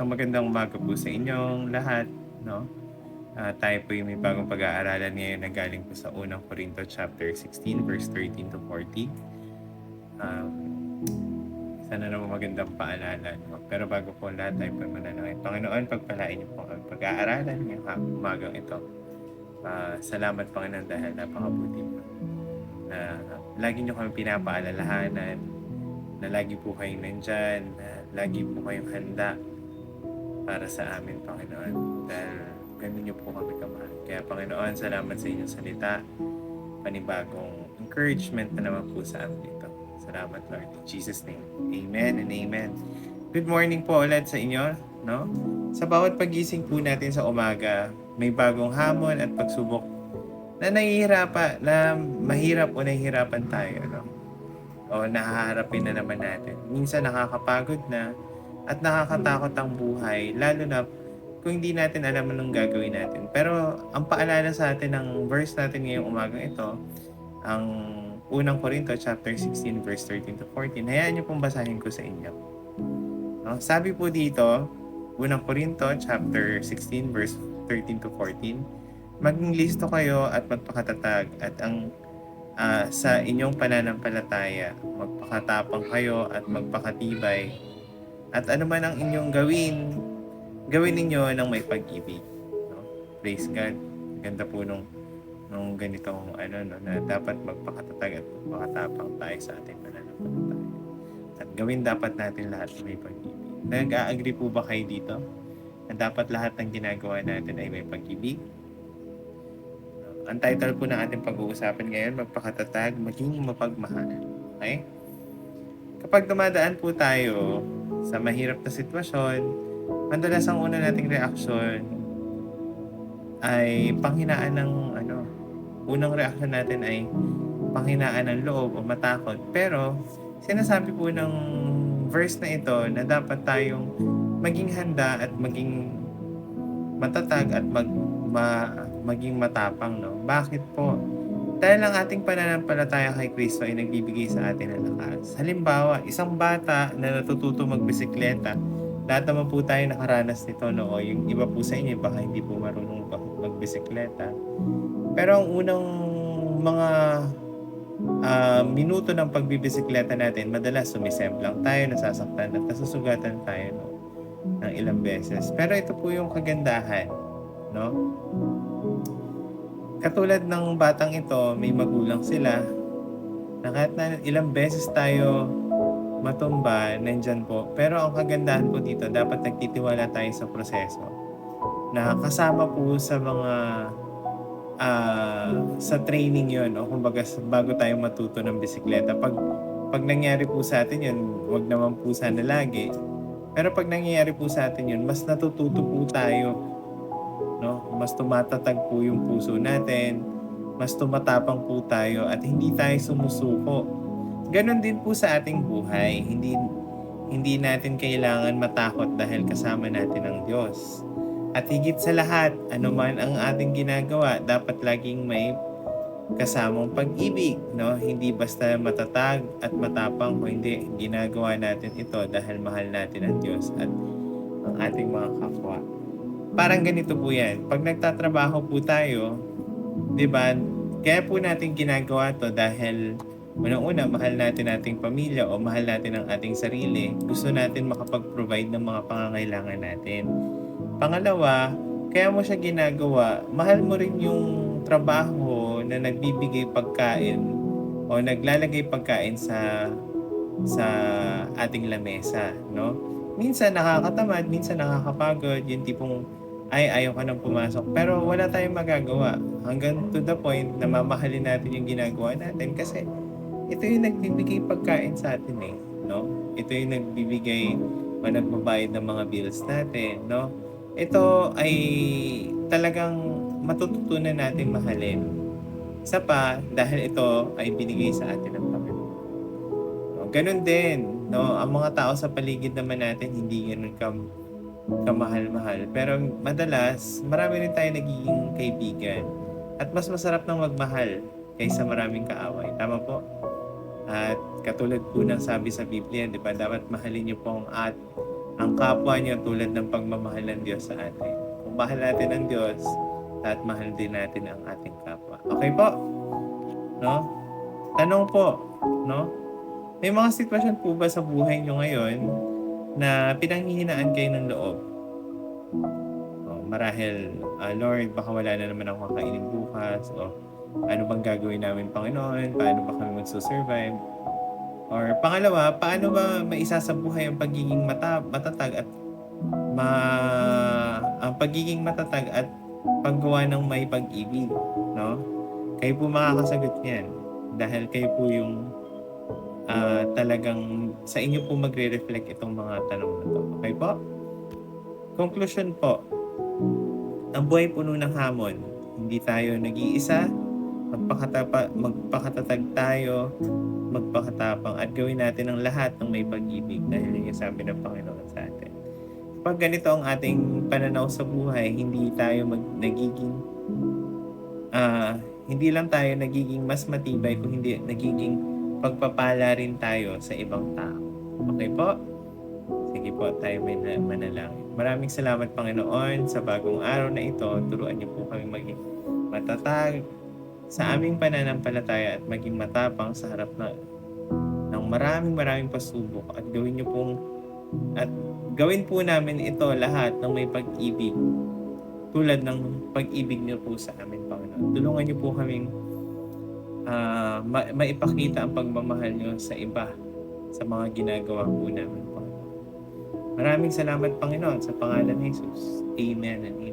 So magandang umaga po sa inyong lahat, no? Ah, tayo po yung may bagong pag-aaralan ngayon na galing po sa unang Korinto chapter 16 verse 13 to 40. Um, sana naman magandang paalala. No? Pero bago po lahat, tayo po mananangin. Panginoon, pagpalain niyo po ang pag-aaralan ngayong umagang ito. Ah, salamat Panginoon dahil napakabuti mo. Na lagi niyo kami pinapaalalahanan na lagi po kayong nandyan, na lagi po kayong handa para sa amin, Panginoon. Dahil ganun niyo po kami kamahal. Kaya, Panginoon, salamat sa inyong salita. Panibagong encouragement na naman po sa amin ito. Salamat, Lord. In Jesus' name. Amen and amen. Good morning po ulit sa inyo. No? Sa bawat pagising po natin sa umaga, may bagong hamon at pagsubok na nahihirapan, na mahirap o nahihirapan tayo. No? o nahaharapin na naman natin. Minsan nakakapagod na at nakakatakot ang buhay, lalo na kung hindi natin alam anong gagawin natin. Pero ang paalala sa atin ng verse natin ngayong umagang ito, ang unang Korinto chapter 16 verse 13 to 14. Hayaan niyo pong basahin ko sa inyo. No? Sabi po dito, unang Korinto chapter 16 verse 13 to 14, maging listo kayo at magpakatatag at ang ah, sa inyong pananampalataya. Magpakatapang kayo at magpakatibay. At ano man ang inyong gawin, gawin ninyo ng may pag-ibig. No? Praise God. Ganda po nung, nung ganitong ano, no, na dapat magpakatatag at magpakatapang tayo sa ating pananampalataya. At gawin dapat natin lahat ng may pag-ibig. Nag-a-agree po ba kayo dito? Na dapat lahat ng ginagawa natin ay may pag-ibig? Ang title po ng ating pag-uusapan ngayon, magpakatatag, maging mapagmahal. Okay? Kapag dumadaan po tayo sa mahirap na sitwasyon, madalas ang una nating reaksyon ay panghinaan ng ano, unang reaksyon natin ay panghinaan ng loob o matakot. Pero sinasabi po ng verse na ito na dapat tayong maging handa at maging matatag at mag, ma, maging matapang. No? Bakit po? Dahil ang ating pananampalataya kay Kristo ay nagbibigay sa atin ng lakas. Halimbawa, isang bata na natututo magbisikleta, lahat naman po tayo nakaranas nito, no? O yung iba po sa inyo, baka hindi po marunong magbisikleta. Pero ang unang mga ah, minuto ng pagbibisikleta natin, madalas sumisemplang tayo, nasasaktan at nasusugatan tayo no? ng ilang beses. Pero ito po yung kagandahan, no? Katulad ng batang ito, may magulang sila na kahit na ilang beses tayo matumba, nandyan po. Pero ang kagandahan po dito, dapat nagtitiwala tayo sa proseso. Na kasama po sa mga ah, sa training yon o kumbaga bago tayo matuto ng bisikleta. Pag, pag nangyari po sa atin yun, wag naman po sana lagi. Pero pag nangyayari po sa atin yun, mas natututo po tayo. No? Mas tumatatag po yung puso natin. Mas tumatapang po tayo at hindi tayo sumusuko. Ganon din po sa ating buhay. Hindi hindi natin kailangan matakot dahil kasama natin ang Diyos. At higit sa lahat, anuman ang ating ginagawa, dapat laging may kasamang pag-ibig, no? Hindi basta matatag at matapang, kung hindi ginagawa natin ito dahil mahal natin ang Diyos at ang ating mga kapwa. Parang ganito po 'yan. Pag nagtatrabaho po tayo, 'di ba? Kaya po natin ginagawa 'to dahil unang-una mahal natin ating pamilya o mahal natin ang ating sarili. Gusto natin makapag-provide ng mga pangangailangan natin. Pangalawa, kaya mo siya ginagawa, mahal mo rin yung trabaho na nagbibigay pagkain o naglalagay pagkain sa sa ating lamesa, no? Minsan nakakatamad, minsan nakakapagod, yung tipong ay ayaw ka nang pumasok. Pero wala tayong magagawa hanggang to the point na mamahalin natin yung ginagawa natin kasi ito yung nagbibigay pagkain sa atin eh, no? Ito yung nagbibigay o ng mga bills natin, no? Ito ay talagang matututunan natin mahalin. Isa pa, dahil ito ay binigay sa atin ng Panginoon. No, ganun din, no? Ang mga tao sa paligid naman natin hindi ganun kam kamahal-mahal. Pero madalas, marami rin tayo nagiging kaibigan. At mas masarap ng magmahal kaysa maraming kaaway. Tama po? At katulad po ng sabi sa Biblia, di ba, dapat mahalin niyo po ang at ang kapwa niyo tulad ng pagmamahal ng Diyos sa atin. Kung mahal natin ang Diyos, at mahal din natin ang ating kapwa. Okay po? No? Tanong po, no? May mga sitwasyon po ba sa buhay niyo ngayon na pinanghihinaan kayo ng loob? O, marahil, ah, Lord, baka wala na naman ako kakainin bukas o ano bang gagawin namin, Panginoon? Paano ba kami magsusurvive? Or pangalawa, paano ba maisasabuhay ang pagiging mata, matatag at ma ang pagiging matatag at paggawa ng may pag-ibig, no? Kayo po makakasagot niyan dahil kayo po yung ah, talagang sa inyo po magre-reflect itong mga tanong na to. Okay po? Conclusion po, ang buhay puno ng hamon. Hindi tayo nag-iisa, magpakatapa, magpakatatag tayo, magpakatapang at gawin natin ang lahat ng may pag-ibig dahil yun yung sabi ng Panginoon sa atin. Pag ganito ang ating pananaw sa buhay, hindi tayo mag, nagiging ah hindi lang tayo nagiging mas matibay kung hindi nagiging pagpapala rin tayo sa ibang tao. Okay po? Sige po, tayo may na- manalangin. Maraming salamat Panginoon sa bagong araw na ito. Turuan niyo po kami maging matatag sa aming pananampalataya at maging matapang sa harap na ng maraming maraming pasubok at gawin niyo pong at gawin po namin ito lahat ng may pag-ibig tulad ng pag-ibig niyo po sa amin, Panginoon. Tulungan niyo po kaming ah, ma- maipakita ang pagmamahal niyo sa iba sa mga ginagawa po namin, Panginoon. Maraming salamat, Panginoon, sa pangalan ni Jesus. Amen and amen.